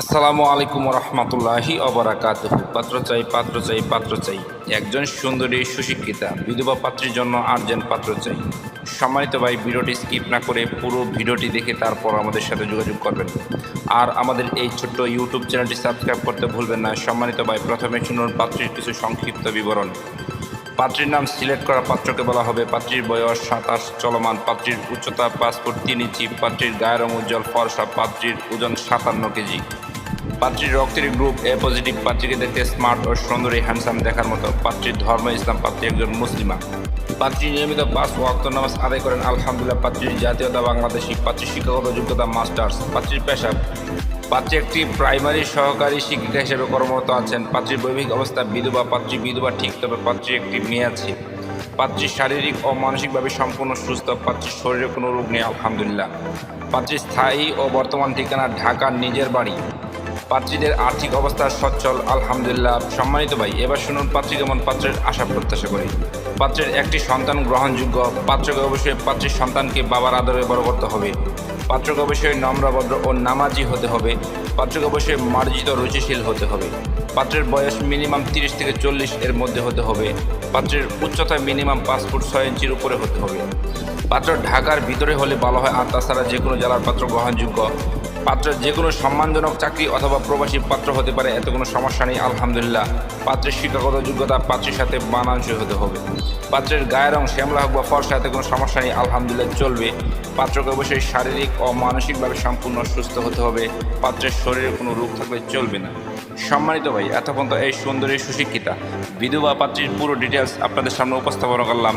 আসসালামু আলাইকুম রহমতুল্লাহি অবরাকাত পাত্র চাই পাত্র চাই পাত্র চাই। একজন সুন্দরী, সুশিক্ষিতা, বিধবা পাত্রীর জন্য আর্জেন্ট পাত্র চাই। সম্মানিত ভাই, ভিডিওটি স্কিপ না করে পুরো ভিডিওটি দেখে তারপর আমাদের সাথে যোগাযোগ করবেন। আর আমাদের এই ছোট্ট ইউটিউব চ্যানেলটি সাবস্ক্রাইব করতে ভুলবেন না। সম্মানিত ভাই, প্রথমে শুনুন পাত্রীর কিছু সংক্ষিপ্ত বিবরণ। পাত্রীর নাম সিলেক্ট করা পাত্রকে বলা হবে। পাত্রীর বয়স সাতাশ, চলমান। পাত্রীর উচ্চতা পাসপোর্ট তিন ইঞ্চি। পাত্রীর গায়ের উজ্জ্বল ফর্সা। পাত্রীর ওজন সাতান্ন কেজি। পাত্রীর রক্তের গ্রুপ এ পজিটিভ পাত্রীকে দেখতে স্মার্ট ও সুন্দরী হ্যান্ডসাম দেখার মতো। পাত্রীর ধর্ম, ইসলাম, পাত্রী একজন মুসলিমা। পাত্রী নিয়মিত পাঁচ ওয়াক্ত নামাজ আদায় করেন। আলহামদুলিল্লাহ, পাত্রীর জাতীয়তা বাংলাদেশি। পাত্রীর শিক্ষাগত যোগ্যতা মাস্টার্স পাত্রীর পেশা। পাত্রী একটি প্রাইমারি সহকারী শিক্ষিকা হিসেবে কর্মরত আছেন। পাত্রীর বৈবাহিক অবস্থা বিধবা, পাত্রী বিধবা ঠিক, তবে পাত্রীর একটি মেয়ে আছে। পাত্রীর শারীরিক ও মানসিকভাবে সম্পূর্ণ সুস্থ। পাত্রীর শরীরে কোনো রোগ নেই, আলহামদুলিল্লাহ। পাত্রীর স্থায়ী ও বর্তমান ঠিকানা ঢাকার নিজের বাড়ি। পাত্রীদের আর্থিক অবস্থা সচ্ছল, আলহামদুলিল্লাহ। সম্মানিত ভাই, এবার শুনুন পাত্রী কেমন পাত্রের আশা প্রত্যাশা করি। পাত্রের একটি সন্তান গ্রহণযোগ্য, পাত্রকে অবশ্যই পাত্রীর সন্তানকে বাবার আদরে বড় করতে হবে। পাত্রকে অবশ্যই নম্রভদ্র ও নামাজি হতে হবে। পাত্রকে অবশ্যই মার্জিত, রুচিশীল হতে হবে। পাত্রের বয়স মিনিমাম তিরিশ থেকে চল্লিশ এর মধ্যে হতে হবে। পাত্রের উচ্চতা মিনিমাম পাঁচ ফুট ছয় ইঞ্চির উপরে হতে হবে। পাত্র ঢাকার ভিতরে হলে ভালো হয়, আর তাছাড়া যে কোনো জেলার পাত্র গ্রহণযোগ্য। পাত্র যে কোনো সম্মানজনক চাকরি অথবা প্রবাসী পাত্র হতে পারে, এতে কোনো সমস্যা নেই, আলহামদুলিল্লাহ। পাত্রের শিক্ষাগত যোগ্যতা পাত্রের সাথে মানানসই হতে হবে। পাত্রের গায়ের রং শ্যামলা হোক বা ফর্সা, এতে কোনো সমস্যা নেই, আলহামদুলিল্লাহ, চলবে। পাত্রকে অবশ্যই শারীরিক ও মানসিকভাবে সম্পূর্ণ সুস্থ হতে হবে। পাত্রের শরীরে কোনো রোগ থাকলে চলবে না। সম্মানিত ভাই, এতক্ষণ এই সুন্দরী সুশিক্ষিতা। বিধবা পাত্রীর পুরো ডিটেলস আপনাদের সামনে উপস্থাপন করলাম।